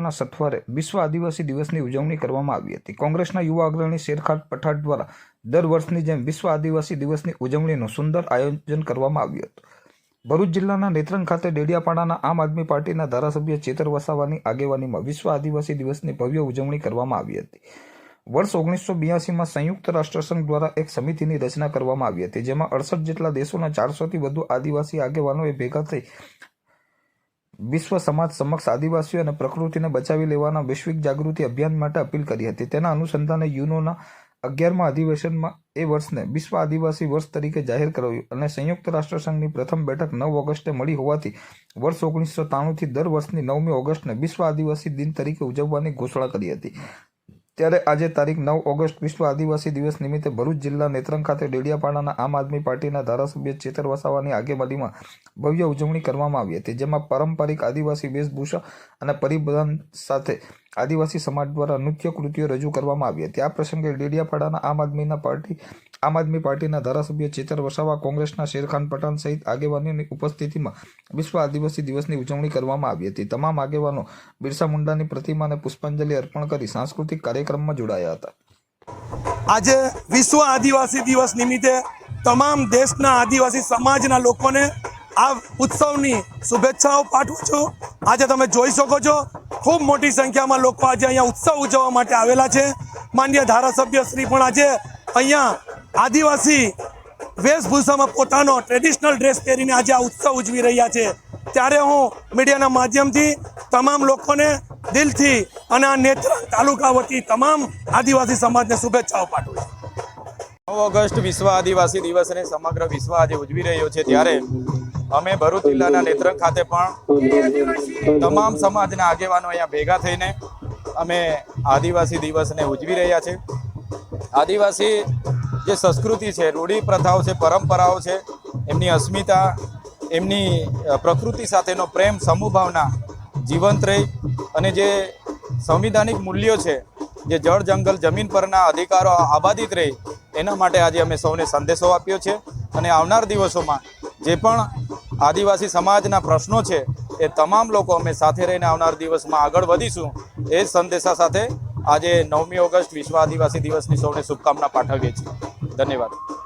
ના સથવારે વિશ્વ આદિવાસી દિવસની ઉજવણી કરવામાં આવી હતી. કોંગ્રેસના યુવા અગ્રણી શેરખાન પઠાટ દ્વારા દર વર્ષની જેમ વિશ્વ આદિવાસી દિવસની ઉજવણીનું સુંદર આયોજન કરવામાં આવ્યું હતું. ભરૂચ જિલ્લાના નેત્રંગ ખાતે ડેડિયાપાડાના આમ આદમી પાર્ટીના ધારાસભ્ય ચેતર વસાવાની આગેવાનીમાં વિશ્વ આદિવાસી દિવસની ભવ્ય ઉજવણી કરવામાં આવી હતી. વર્ષ ઓગણીસો બ્યાસીમાં સંયુક્ત રાષ્ટ્રસંઘ દ્વારા એક સમિતિની રચના કરવામાં આવી હતી, જેમાં અડસઠ જેટલા દેશોના ચારસોથી વધુ આદિવાસી આગેવાનોએ ભેગા થઈ વિશ્વ સમાજ સમક્ષ આદિવાસીઓ અને પ્રકૃતિને બચાવી લેવાના વૈશ્વિક જાગૃતિ અભિયાન માટે અપીલ કરી હતી. તેના અનુસંધાને યુનોના અગિયારમાં અધિવેશનમાં એ વર્ષને વિશ્વ આદિવાસી વર્ષ તરીકે જાહેર કરાયું અને સંયુક્ત રાષ્ટ્રસંઘની પ્રથમ બેઠક નવ ઓગસ્ટે મળી હોવાથી વર્ષ ઓગણીસો ત્રાણુંથી દર વર્ષની નવમી ઓગસ્ટને વિશ્વ આદિવાસી દિન તરીકે ઉજવવાની ઘોષણા કરી હતી. ત્યારે આજે તારીખ નવ ઓગસ્ટ વિશ્વ આદિવાસી દિવસ નિમિત્તે ભરૂચ જિલ્લા નેત્રંગ ખાતે ડેડિયાપાડાના આમ આદમી પાર્ટીના ધારાસભ્ય ચેતર વસાવાની આગેવાનીમાં ભવ્ય ઉજવણી કરવામાં આવી હતી, જેમાં પારંપરિક આદિવાસી વેશભૂષા અને પરિબંધ સાથે આદિવાસી સમાજ દ્વારા નૃત્ય કૃતિઓ રજૂ કરવામાં આવી હતી. આ પ્રસંગે ડેડિયાપાડાના આમ આદમીના પાર્ટી આમ આદમી પાર્ટીના ધારાસભ્ય ચેતર વસાવા, કોંગ્રેસના શેરખાન પઠાણ સહિત આગેવાનોની ઉપસ્થિતિમાં વિશ્વ આદિવાસી દિવસની ઉજવણી કરવામાં આવી હતી. તમામ આગેવાનો બિરસા મુંડાની પ્રતિમાને પુષ્પાંજલિ અર્પણ કરી સાંસ્કૃતિક કાર્યક્રમમાં જોડાયા હતા. આજે વિશ્વ આદિવાસી દિવસ નિમિત્તે તમામ દેશના આદિવાસી સમાજના લોકોને આ ઉત્સવની શુભેચ્છાઓ પાઠવું છું. આજે તમે જોઈ શકો છો, ખૂબ મોટી સંખ્યામાં લોકો આજે અહીંયા ઉત્સવ ઉજવવા માટે આવેલા છે. માન્ય ધારાસભ્ય શ્રી પણ આજે અહીંયા આદિવાસી વેશભૂષામાં પોતાનો ટ્રેડિશનલ ડ્રેસ પહેરીને આજે આ ઉત્સવ ઉજવી રહ્યા છે. ત્યારે હું મીડિયાના માધ્યમથી તમામ લોકોને દિલથી અને આ નેત્રંગ તાલુકા વતી તમામ આદિવાસી સમાજને શુભેચ્છાઓ પાઠવું છું. નવ ઓગસ્ટ વિશ્વ આદિવાસી દિવસને સમગ્ર વિશ્વ આજે ઉજવી રહ્યો છે. ત્યારે અમે ભરૂચ જિલ્લાના નેત્રંગ ખાતે પણ તમામ સમાજના આગેવાનો અહીંયા ભેગા થઈને અમે આદિવાસી દિવસને ઉજવી રહ્યા છે. આદિવાસી જે સંસ્કૃતિ છે, રૂઢી પ્રથાઓ છે, પરંપરાઓ છે, એમની અસ્મિતા, એમની પ્રકૃતિ સાથેનો પ્રેમ સમૂહભાવના જીવંત રહી અને જે સંવિધાનિક મૂલ્યો છે, જે જળ, જંગલ, જમીન પરના અધિકારો આબાદિત રહે, એના માટે આજે અમે સૌને સંદેશો આપ્યો છે અને આવનાર દિવસોમાં જે પણ આદિવાસી સમાજના પ્રશ્નો છે, એ તમામ લોકો અમે સાથે રહીને આવનાર દિવસમાં આગળ વધીશું. એ સંદેશા સાથે આજે નવમી ઓગસ્ટ વિશ્વ આદિવાસી દિવસની સૌને શુભકામના પાઠવીએ છીએ. ધન્યવાદ.